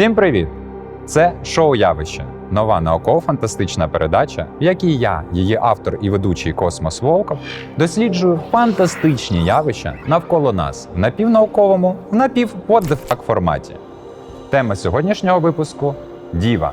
Всім привіт! Це шоу Явище, нова науково-фантастична передача, в якій я, її автор і ведучий Космос Волков, досліджую фантастичні явища навколо нас в напівнауковому, в напів what the fuck форматі. Тема сьогоднішнього випуску Діва.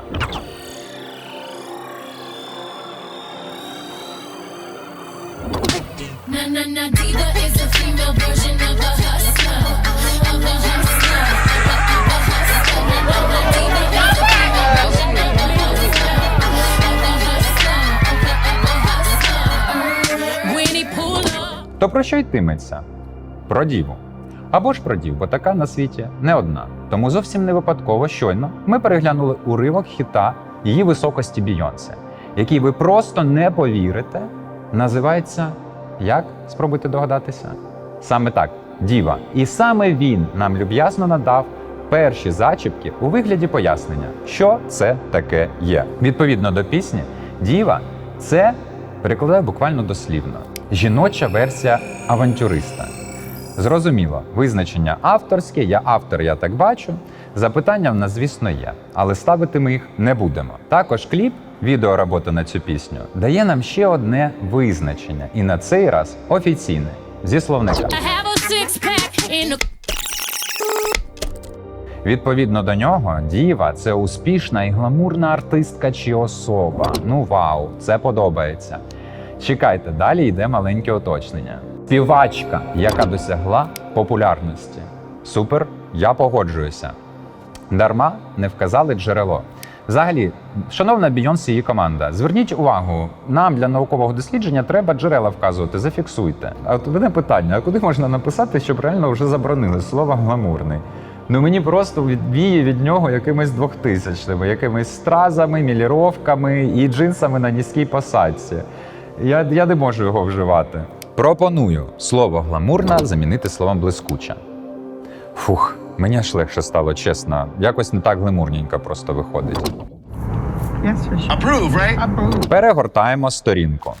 То про що йтиметься? Про діву. Або ж про дів, бо така на світі не одна. Тому зовсім не випадково щойно ми переглянули уривок хіта її високості Бійонсе, який ви просто не повірите, називається як? Спробуйте догадатися? Саме так, діва. І саме він нам люб'язно надав перші зачіпки у вигляді пояснення, що це таке є. Відповідно до пісні, діва це перекладаю буквально дослівно. Жіноча версія авантюриста. Зрозуміло, визначення авторське, я автор, я так бачу. Запитання в нас, звісно, є, але ставити ми їх не будемо. Також кліп, відеоробота на цю пісню, дає нам ще одне визначення, і на цей раз офіційне зі словника. Відповідно до нього, діва це успішна і гламурна артистка чи особа. Ну вау, це подобається. Чекайте, далі йде маленьке уточнення. Співачка, яка досягла популярності. Супер, я погоджуюся. Дарма не вказали джерело. Взагалі, шановна Бійонсі і її команда, зверніть увагу, нам для наукового дослідження треба джерела вказувати, зафіксуйте. А от мене питання: а куди можна написати, щоб реально вже заборонили слово гламурний? Ну мені просто відвіє від нього якимись двохтисячними, якимись стразами, міліровками і джинсами на низькій посадці. Я, я не можу його вживати. Пропоную слово гламурна замінити словом блискуча. Фух, мені аж легше стало, чесно. Якось не так гламурненько просто виходить. Yes, for sure. Approve, right? Approve. Перегортаємо сторінку.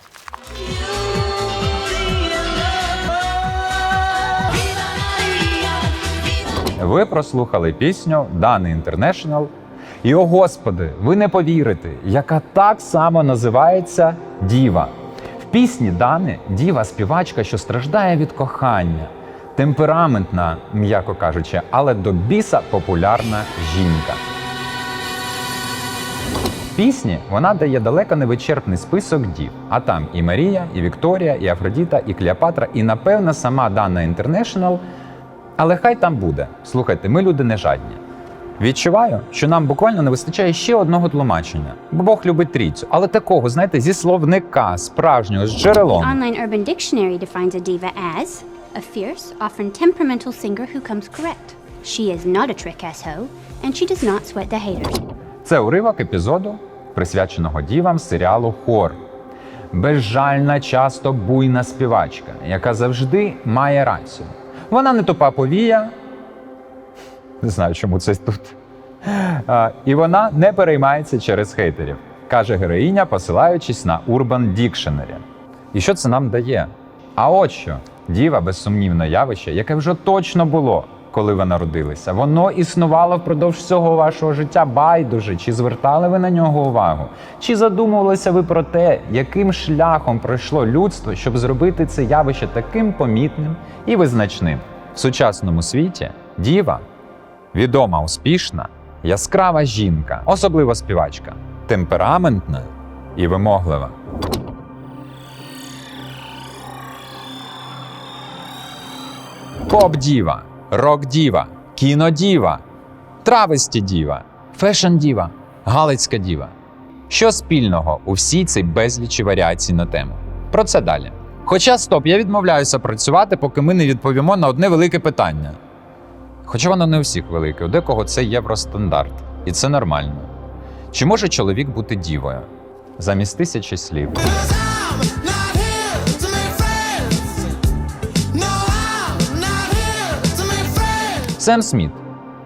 Ви прослухали пісню Дани International. І о Господи, ви не повірите, яка так само називається Діва. Пісні Дани Діва співачка, що страждає від кохання, темпераментна, м'яко кажучи, але до біса популярна жінка. Пісні вона дає далеко невичерпний список дів. А там і Марія, і Вікторія, і Афродіта, і Клеопатра, і напевно сама Дана Інтернешнл. Але хай там буде. Слухайте, ми люди не жадні. Відчуваю, що нам буквально не вистачає ще одного тлумачення. Бо Бог любить трійцю, але такого, знаєте, зі словника справжнього з джерелом. Online Urban Dictionary defines a diva as a fierce, often temperamental singer who comes correct. She is not a trick asshole, and she does not sweat the haters. Це уривок епізоду, присвяченого дівам серіалу Хор. Безжальна, часто буйна співачка, яка завжди має рацію. Вона не тупа повія. Не знаю, чому це тут. А, і вона не переймається через хейтерів, каже героїня, посилаючись на Urban Dictionary. І що це нам дає? А от що діва безсумнівне явище, яке вже точно було, коли ви народилися. Воно існувало впродовж всього вашого життя байдуже. Чи звертали ви на нього увагу? Чи задумувалися ви про те, яким шляхом пройшло людство, щоб зробити це явище таким помітним і визначним? В сучасному світі діва відома, успішна, яскрава жінка, особливо співачка, темпераментна і вимоглива. Поп-діва, рок-діва, кінодіва, травесті діва, фешн-діва, галицька діва. Що спільного у всій цій безлічі варіацій на тему? Про це далі. Хоча стоп, я відмовляюся працювати, поки ми не відповімо на одне велике питання. Хоча воно не у всіх велике, у декого це євростандарт, і це нормально. Чи може чоловік бути дівою? Замість тисячі слів. Сем Сміт,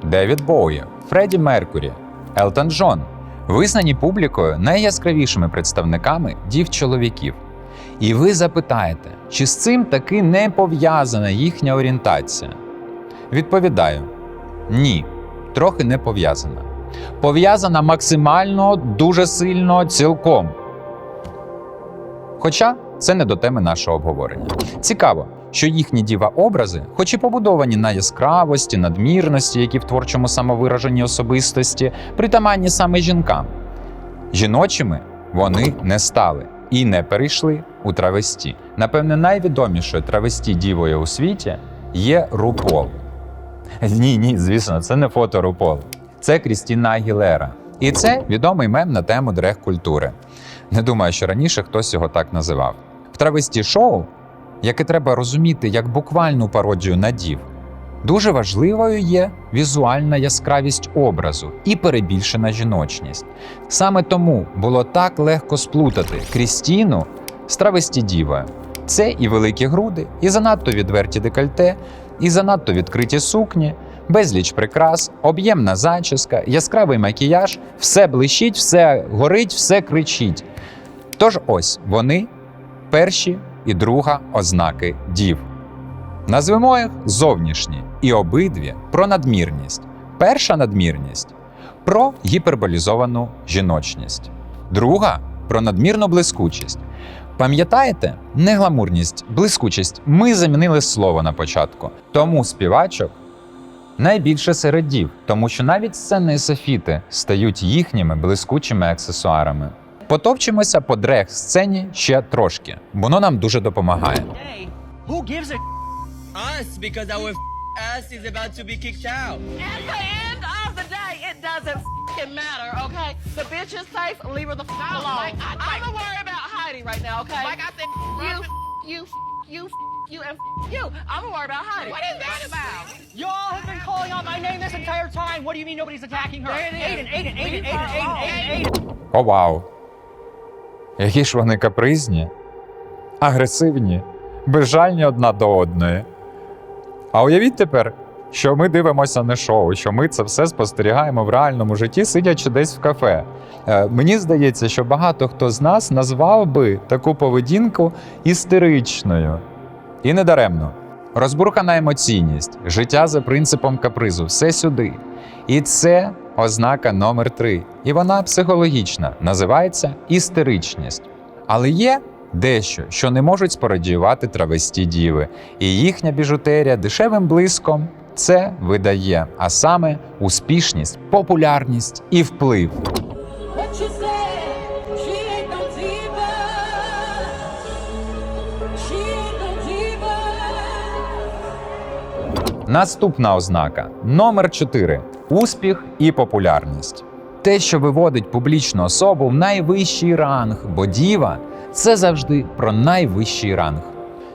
Девід Боуї, Фредді Меркурі, Елтон Джон визнані публікою найяскравішими представниками дів-чоловіків. І ви запитаєте, чи з цим таки не пов'язана їхня орієнтація? Відповідаю: ні, трохи не пов'язана. пов'язана максимально дуже сильно цілком. Хоча це не до теми нашого обговорення. Цікаво, що їхні діва-образи, хоч і побудовані на яскравості, надмірності, які в творчому самовираженні особистості, притаманні саме жінкам. Жіночими вони не стали і не перейшли у травесті. Напевне, найвідомішою травесті дівою у світі є Рупол. Ні, ні, звісно, це не фото Рупол. Це Крістіна Агілера. І це відомий мем на тему дрех-культури. Не думаю, що раніше хтось його так називав. В травесті шоу, яке треба розуміти як буквальну пародію на дів, дуже важливою є візуальна яскравість образу і перебільшена жіночність. Саме тому було так легко сплутати Крістіну з травесті дівою. Це і великі груди, і занадто відверті декольте, і занадто відкриті сукні, безліч прикрас, об'ємна зачіска, яскравий макіяж, все блищить, все горить, все кричить. Тож ось вони перші і друга ознаки дів. Назвемо їх зовнішні і обидві про надмірність. Перша надмірність про гіперболізовану жіночність, друга про надмірну блискучість. Пам'ятаєте, не гламурність, блискучість. Ми замінили слово на початку. Тому співачок найбільше серед дів, тому що навіть сцени і софіти стають їхніми блискучими аксесуарами. Потопчемося по дрех сцені ще трошки, воно нам дуже допомагає. Hey, who gives a us because our ass is about to be kicked out. At the end of the day, it doesn't fing matter, okay? The bitch is safe, leave her the f alone. like, I- I'm gonna worry about Heidi right now, okay? Like I said, you, you, you, you, and you. I'm gonna worry about Heidi. What is that about? Y'all have been calling out my name this entire time. What do you mean nobody's attacking her? There it is. Aiden, Aiden, Aiden, Leave Aiden, her Aiden, alone. Aiden, Aiden. О, вау! Які ж вони капризні, агресивні, безжальні одна до одної. А уявіть тепер, що ми дивимося не шоу, що ми це все спостерігаємо в реальному житті, сидячи десь в кафе. Е, мені здається, що багато хто з нас назвав би таку поведінку істеричною. І недаремно. Розбурхана емоційність, життя за принципом капризу, все сюди. І це ознака номер три. І вона психологічна, називається істеричність. Але є дещо, що не можуть спорадіювати травесті діви, і їхня біжутерія дешевим блиском це видає, а саме успішність, популярність і вплив. Наступна ознака. Номер 4 успіх і популярність. Те, що виводить публічну особу в найвищий ранг, бо діва це завжди про найвищий ранг.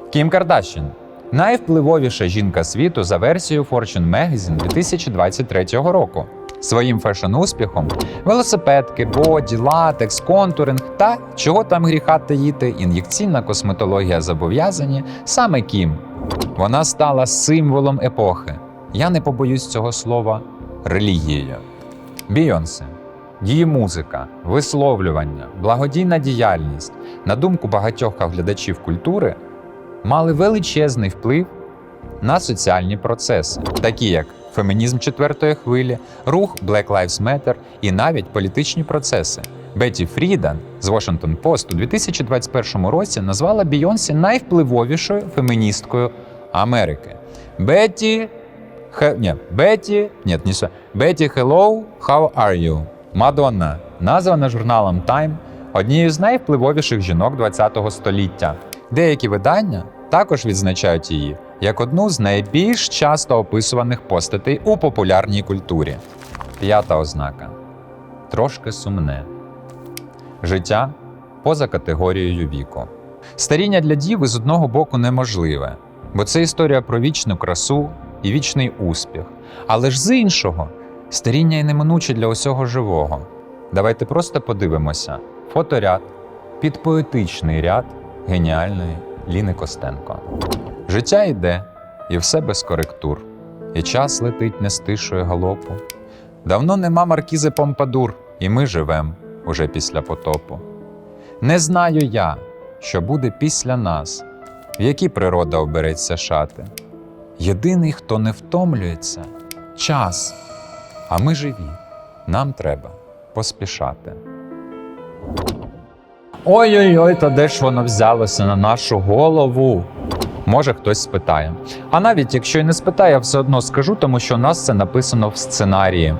Кім Кардашін найвпливовіша жінка світу за версією Fortune Magazine 2023 року. Своїм фешн-успіхом велосипедки, боді, латекс, контуринг та чого там гріха таїти, ін'єкційна косметологія зобов'язані саме Кім. Вона стала символом епохи. Я не побоюсь цього слова релігією. Бійонсе. Її музика, висловлювання, благодійна діяльність, на думку багатьох глядачів культури, мали величезний вплив на соціальні процеси, такі як фемінізм четвертої хвилі, рух Black Lives Matter і навіть політичні процеси. Бетті Фрідан з Washington Post у 2021 році назвала Бійонсі найвпливовішою феміністкою Америки. Бетті Хе, ні, Бетті, ні, не. Бетті Hello, how are you? Мадонна, названа журналом Time однією з найвпливовіших жінок ХХ століття. Деякі видання також відзначають її як одну з найбільш часто описуваних постатей у популярній культурі. П'ята ознака трошки сумне. Життя поза категорією віку. Старіння для діви з одного боку неможливе, бо це історія про вічну красу і вічний успіх. Але ж з іншого, старіння й неминуче для усього живого. Давайте просто подивимося: фоторяд під поетичний ряд геніальної Ліни Костенко. Життя йде, і все без коректур, і час летить не стишує галопу. Давно нема маркізи Помпадур, і ми живем уже після потопу. Не знаю я, що буде після нас, в які природа обереться шати. Єдиний, хто не втомлюється час, а ми живі, нам треба поспішати. Ой-ой-ой, та де ж воно взялося на нашу голову? Може хтось спитає. А навіть якщо й не спитає, я все одно скажу, тому що у нас це написано в сценарії.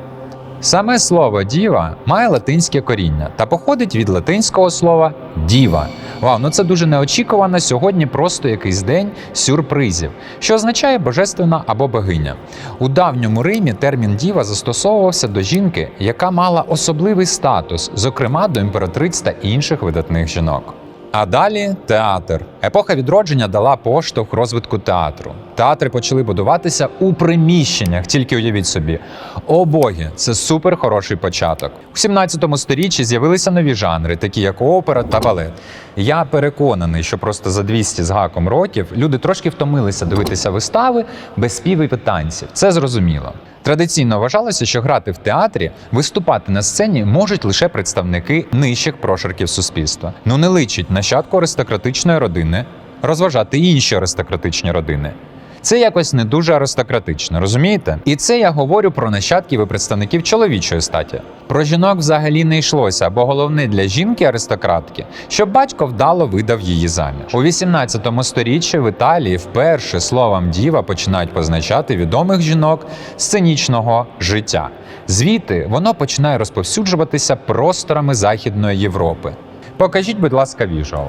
Саме слово діва має латинське коріння та походить від латинського слова діва. Вау, ну це дуже неочікувано. Сьогодні просто якийсь день сюрпризів, що означає божественна або богиня. У давньому Римі термін діва застосовувався до жінки, яка мала особливий статус, зокрема до імператриць та інших видатних жінок. А далі театр. Епоха відродження дала поштовх розвитку театру. Театри почали будуватися у приміщеннях, тільки уявіть собі. О боги, це супер хороший початок. У 17 сторіччі з'явилися нові жанри, такі як опера та балет. Я переконаний, що просто за 200 з гаком років люди трошки втомилися дивитися вистави без співів і танців. Це зрозуміло. Традиційно вважалося, що грати в театрі, виступати на сцені можуть лише представники нижчих прошарків суспільства. Ну не личить нащадку аристократичної родини розважати інші аристократичні родини. Це якось не дуже аристократично, розумієте? І це я говорю про нащадків і представників чоловічої статі. Про жінок взагалі не йшлося, бо головне для жінки-аристократки, щоб батько вдало видав її заміж. У 18 сторіччі в Італії вперше словом діва починають позначати відомих жінок сценічного життя. Звідти воно починає розповсюджуватися просторами Західної Європи. Покажіть, будь ласка, віжуал.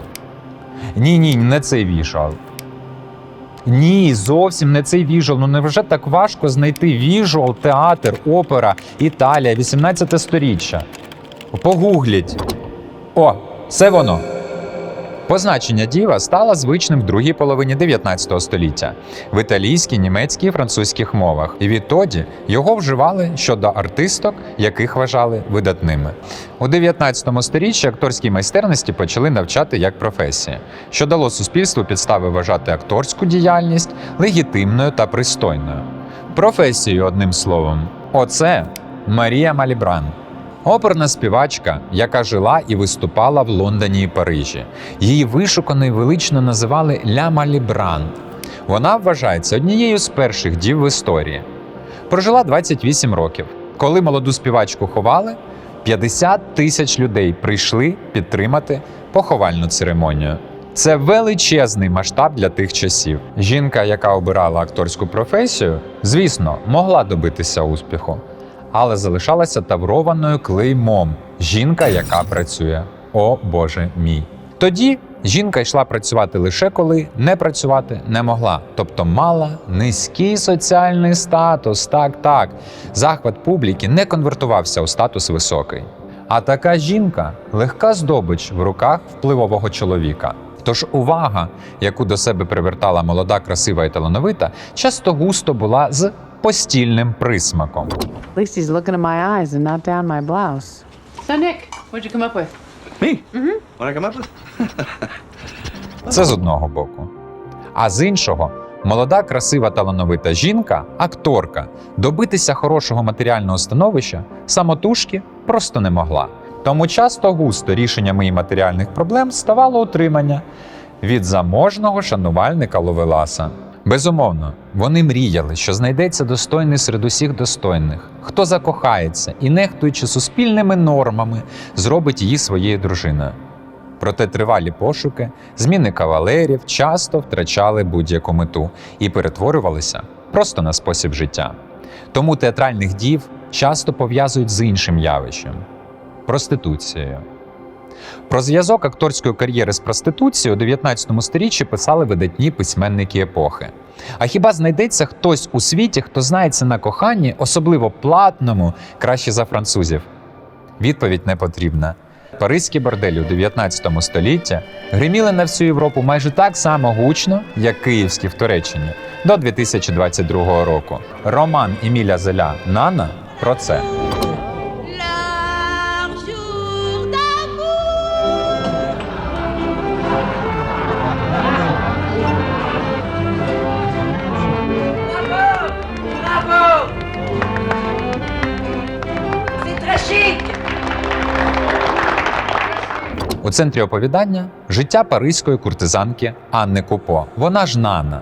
Ні, ні, не цей віжуал. Ні, зовсім не цей віжуал. Ну невже так важко знайти віжуал, театр, опера, Італія, 18 сторіччя? Погугліть. О, це воно. Позначення діва стало звичним в другій половині 19 століття в італійській, німецькій і французьких мовах, і відтоді його вживали щодо артисток, яких вважали видатними. У 19 сторіччі акторській майстерності почали навчати як професії, що дало суспільству підстави вважати акторську діяльність легітимною та пристойною. Професією, одним словом, оце Марія Малібран. Оперна співачка, яка жила і виступала в Лондоні і Парижі. Її вишукано і велично називали Ля Малібран. Вона вважається однією з перших дів в історії. Прожила 28 років. Коли молоду співачку ховали, 50 тисяч людей прийшли підтримати поховальну церемонію. Це величезний масштаб для тих часів. Жінка, яка обирала акторську професію, звісно, могла добитися успіху але залишалася таврованою клеймом жінка, яка працює. О Боже мій. Тоді жінка йшла працювати лише коли не працювати не могла, тобто мала низький соціальний статус. Так, так. Захват публіки не конвертувався у статус високий. А така жінка легка здобич в руках впливового чоловіка. Тож увага, яку до себе привертала молода, красива і талановита, часто густо була з постільним присмаком. He's looking at my eyes and not down my blouse. So, Nick, what'd you come up with? Me? Mm-hmm. What I come up with? Це з одного боку. А з іншого, молода, красива талановита жінка, акторка, добитися хорошого матеріального становища самотужки просто не могла. Тому часто густо рішенням її матеріальних проблем ставало утримання від заможного шанувальника Ловеласа. Безумовно, вони мріяли, що знайдеться достойний серед усіх достойних, хто закохається і, нехтуючи суспільними нормами, зробить її своєю дружиною. Проте тривалі пошуки, зміни кавалерів часто втрачали будь-яку мету і перетворювалися просто на спосіб життя. Тому театральних дів часто пов'язують з іншим явищем проституцією. Про зв'язок акторської кар'єри з проституцією у 19 сторіччі писали видатні письменники епохи. А хіба знайдеться хтось у світі, хто знається на коханні, особливо платному, краще за французів? Відповідь не потрібна. Паризькі борделі у 19 столітті гриміли на всю Європу майже так само гучно, як київські в Туреччині до 2022 року. Роман Еміля Зеля Нана про це. Центрі оповідання життя паризької куртизанки Анни Купо. Вона ж Нана,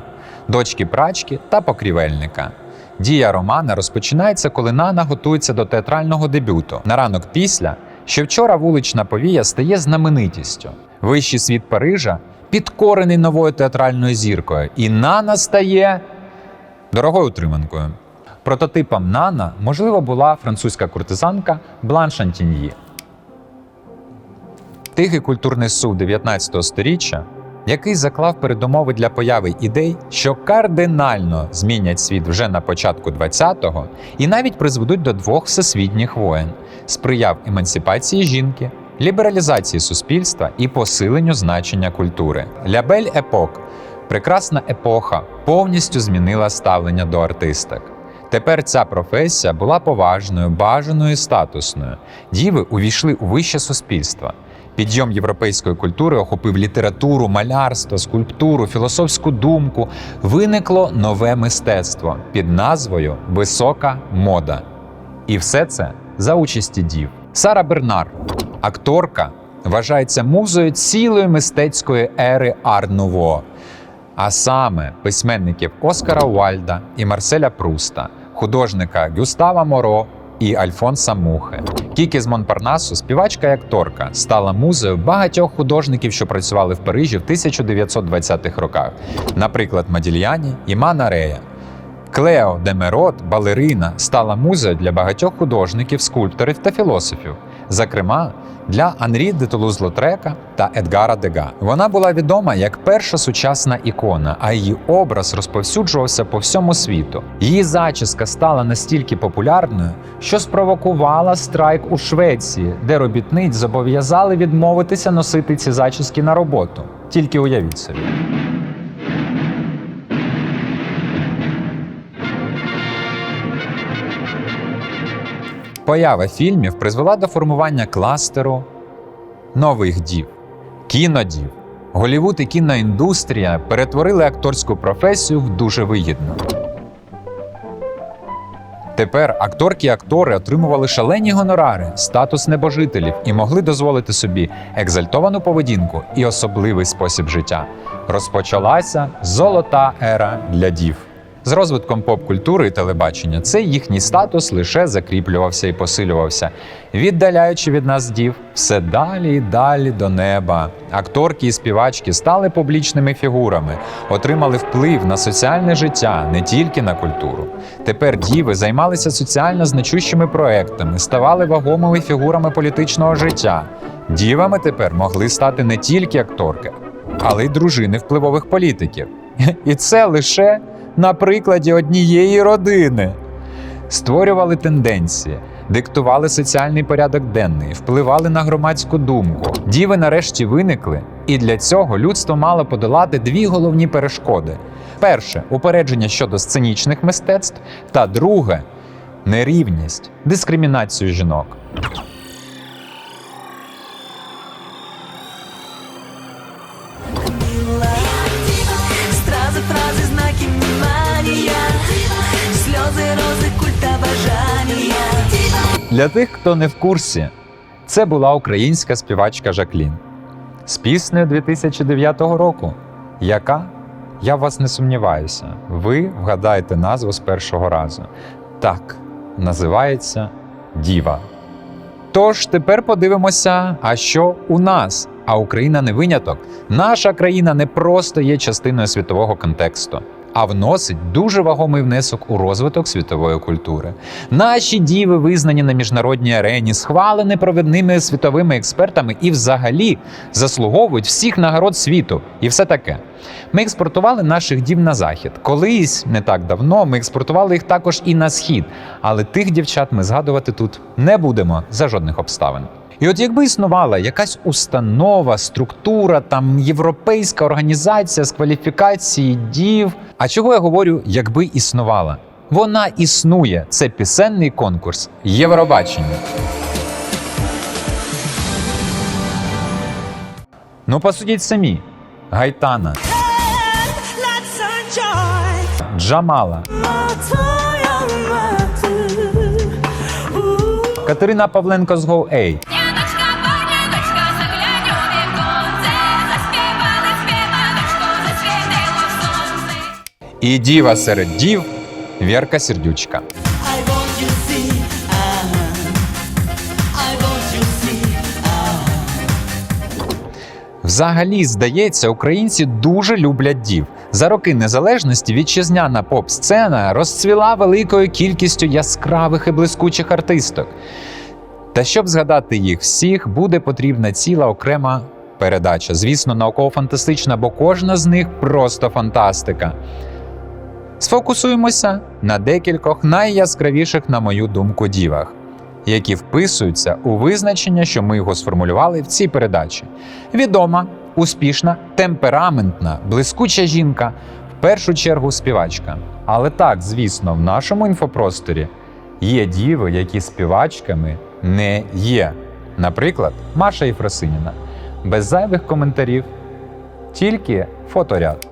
дочки прачки та покрівельника. Дія романа розпочинається, коли Нана готується до театрального дебюту. На ранок після, що вчора вулична повія стає знаменитістю. Вищий світ Парижа підкорений новою театральною зіркою, і Нана стає дорогою утриманкою. Прототипом Нана, можливо, була французька куртизанка Блан Шантіньї. Тихий культурний суд 19 століття, який заклав передумови для появи ідей, що кардинально змінять світ вже на початку 20-го і навіть призведуть до двох всесвітніх воєн, сприяв емансипації жінки, лібералізації суспільства і посиленню значення культури. Лябель епок прекрасна епоха повністю змінила ставлення до артисток. Тепер ця професія була поважною, бажаною і статусною. Діви увійшли у вище суспільство. Підйом європейської культури охопив літературу, малярство, скульптуру, філософську думку. Виникло нове мистецтво під назвою Висока мода. І все це за участі дів. Сара Бернар, акторка, вважається музою цілої мистецької ери Ар-Нуво а саме письменників Оскара Уальда і Марселя Пруста, художника Гюстава Моро і Альфонса Мухи. Кікі з Монпарнасу, співачка і акторка, стала музею багатьох художників, що працювали в Парижі в 1920-х роках, наприклад, Мадільяні і Мана Рея. Клео Демерот, балерина, стала музею для багатьох художників, скульпторів та філософів, зокрема для Анрі де Тулуз-Лотрека та Едгара Дега. Вона була відома як перша сучасна ікона, а її образ розповсюджувався по всьому світу. Її зачіска стала настільки популярною, що спровокувала страйк у Швеції, де робітниць зобов'язали відмовитися носити ці зачіски на роботу. Тільки уявіть собі. Поява фільмів призвела до формування кластеру нових дів, кінодів. Голівуд і кіноіндустрія перетворили акторську професію в дуже вигідну. Тепер акторки і актори отримували шалені гонорари, статус небожителів і могли дозволити собі екзальтовану поведінку і особливий спосіб життя. Розпочалася золота ера для дів. З розвитком поп-культури і телебачення цей їхній статус лише закріплювався і посилювався, віддаляючи від нас дів все далі і далі до неба. Акторки і співачки стали публічними фігурами, отримали вплив на соціальне життя, не тільки на культуру. Тепер діви займалися соціально значущими проектами, ставали вагомими фігурами політичного життя. Дівами тепер могли стати не тільки акторки, але й дружини впливових політиків. І це лише на прикладі однієї родини. Створювали тенденції, диктували соціальний порядок денний, впливали на громадську думку. Діви нарешті виникли, і для цього людство мало подолати дві головні перешкоди: перше упередження щодо сценічних мистецтв, та друге нерівність, дискримінацію жінок. Для тих, хто не в курсі, це була українська співачка Жаклін з піснею 2009 року, яка, я вас не сумніваюся, ви вгадаєте назву з першого разу. Так, називається Діва. Тож тепер подивимося, а що у нас. А Україна не виняток. Наша країна не просто є частиною світового контексту, а вносить дуже вагомий внесок у розвиток світової культури. Наші діви визнані на міжнародній арені, схвалені провідними світовими експертами і взагалі заслуговують всіх нагород світу. І все таке. Ми експортували наших дів на захід. Колись не так давно ми експортували їх також і на схід. Але тих дівчат ми згадувати тут не будемо за жодних обставин. І от якби існувала якась установа, структура, там європейська організація з кваліфікації дів. А чого я говорю, якби існувала? Вона існує. Це пісенний конкурс Євробачення. Ну, посудіть самі: Гайтана, Джамала, Катерина Павленко з Go Ей, і діва серед дів Вірка Сердючка. Uh-huh. See. Взагалі, здається, українці дуже люблять дів. За роки незалежності вітчизняна поп-сцена розцвіла великою кількістю яскравих і блискучих артисток. Та щоб згадати їх всіх, буде потрібна ціла окрема передача. Звісно, науково-фантастична, бо кожна з них просто фантастика. Сфокусуємося на декількох найяскравіших, на мою думку, дівах, які вписуються у визначення, що ми його сформулювали в цій передачі. Відома, успішна, темпераментна, блискуча жінка, в першу чергу співачка. Але так, звісно, в нашому інфопросторі є діви, які співачками не є. Наприклад, Маша Єфросиніна. Без зайвих коментарів, тільки фоторяд.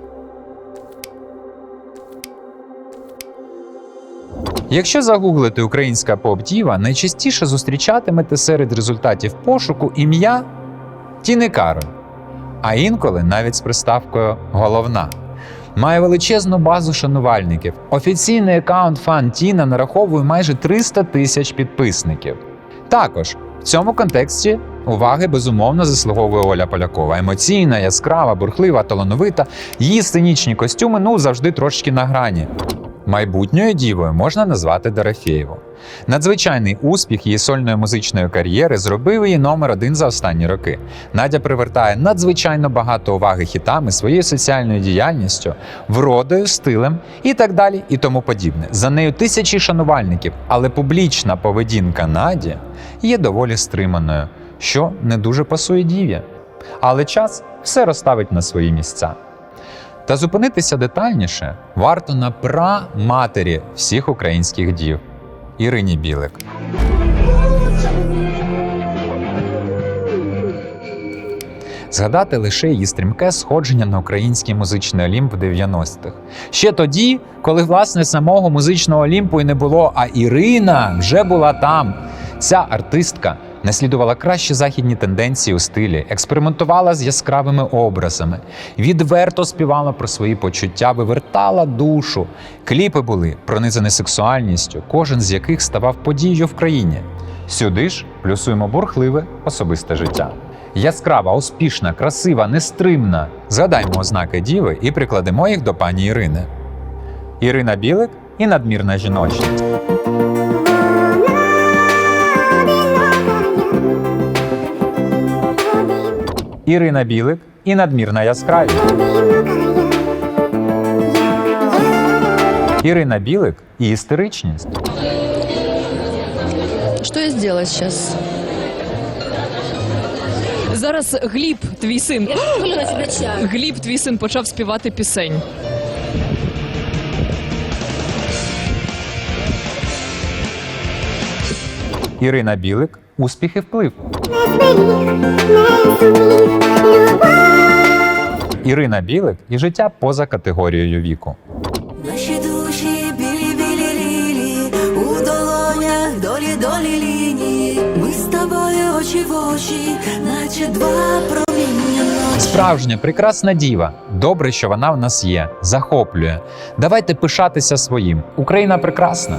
Якщо загуглити українська поп-діва, найчастіше зустрічатимете серед результатів пошуку ім'я Тіни Кароль, а інколи навіть з приставкою Головна. Має величезну базу шанувальників. Офіційний аккаунт фан Тіна нараховує майже 300 тисяч підписників. Також в цьому контексті уваги безумовно заслуговує Оля Полякова. Емоційна, яскрава, бурхлива, талановита. Її сценічні костюми ну завжди трошки на грані. Майбутньою дівою можна назвати Дорофєєву. Надзвичайний успіх її сольної музичної кар'єри зробив її номер один за останні роки. Надя привертає надзвичайно багато уваги хітами, своєю соціальною діяльністю, вродою, стилем і так далі, і тому подібне. За нею тисячі шанувальників, але публічна поведінка Наді є доволі стриманою, що не дуже пасує діві. Але час все розставить на свої місця. Та зупинитися детальніше варто на праматері всіх українських дів Ірині Білик. Згадати лише її стрімке сходження на український музичний олімп в 90-х. Ще тоді, коли власне самого музичного олімпу і не було, а Ірина вже була там. Ця артистка наслідувала кращі західні тенденції у стилі, експериментувала з яскравими образами, відверто співала про свої почуття, вивертала душу. Кліпи були пронизані сексуальністю, кожен з яких ставав подією в країні. Сюди ж плюсуємо бурхливе особисте життя. Яскрава, успішна, красива, нестримна. Згадаймо ознаки діви і прикладемо їх до пані Ірини. Ірина Білик і надмірна жіночність. Ірина Білик і надмірна яскравість. Ірина Білик і істеричність. Що я зробила зараз? Зараз Гліб, твій син. Гліб, твій син почав співати пісень. Ірина Білик успіх і вплив. Ірина Білик і життя поза категорією віку. Наші душі білі білі лілії, у долонях долі долі лінії. Ми з тобою очі в очі, наче два проміння. Справжня прекрасна діва. Добре, що вона в нас є. Захоплює. Давайте пишатися своїм. Україна прекрасна.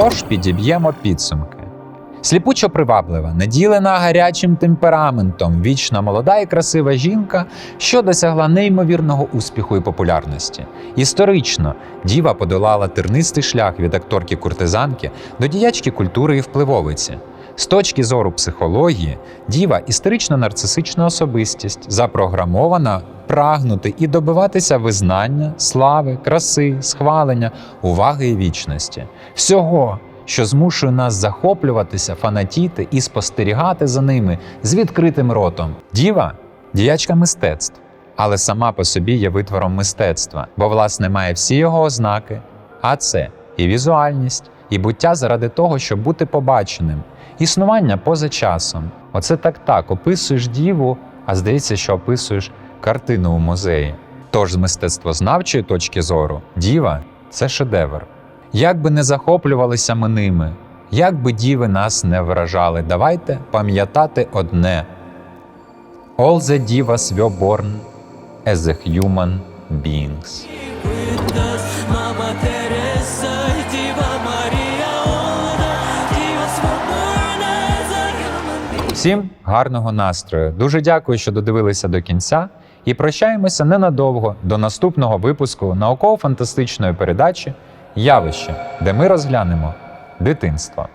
Тож підіб'ємо підсумки. Сліпучо приваблива, наділена гарячим темпераментом, вічна молода і красива жінка, що досягла неймовірного успіху і популярності. Історично діва подолала тернистий шлях від акторки куртизанки до діячки культури і впливовиці. З точки зору психології, діва історично нарцисична особистість, запрограмована прагнути і добиватися визнання, слави, краси, схвалення, уваги і вічності. Всього, що змушує нас захоплюватися, фанатіти і спостерігати за ними з відкритим ротом. Діва діячка мистецтв, але сама по собі є витвором мистецтва, бо власне має всі його ознаки, а це і візуальність, і буття заради того, щоб бути побаченим, існування поза часом. Оце так так описуєш діву, а здається, що описуєш картину у музеї. Тож з мистецтвознавчої точки зору, діва це шедевр. Як би не захоплювалися ми ними, як би діви нас не вражали, давайте пам'ятати одне: All the divas were born as a human beings. Всім гарного настрою. Дуже дякую, що додивилися до кінця. І прощаємося ненадовго до наступного випуску науково-фантастичної передачі Явище, де ми розглянемо дитинство.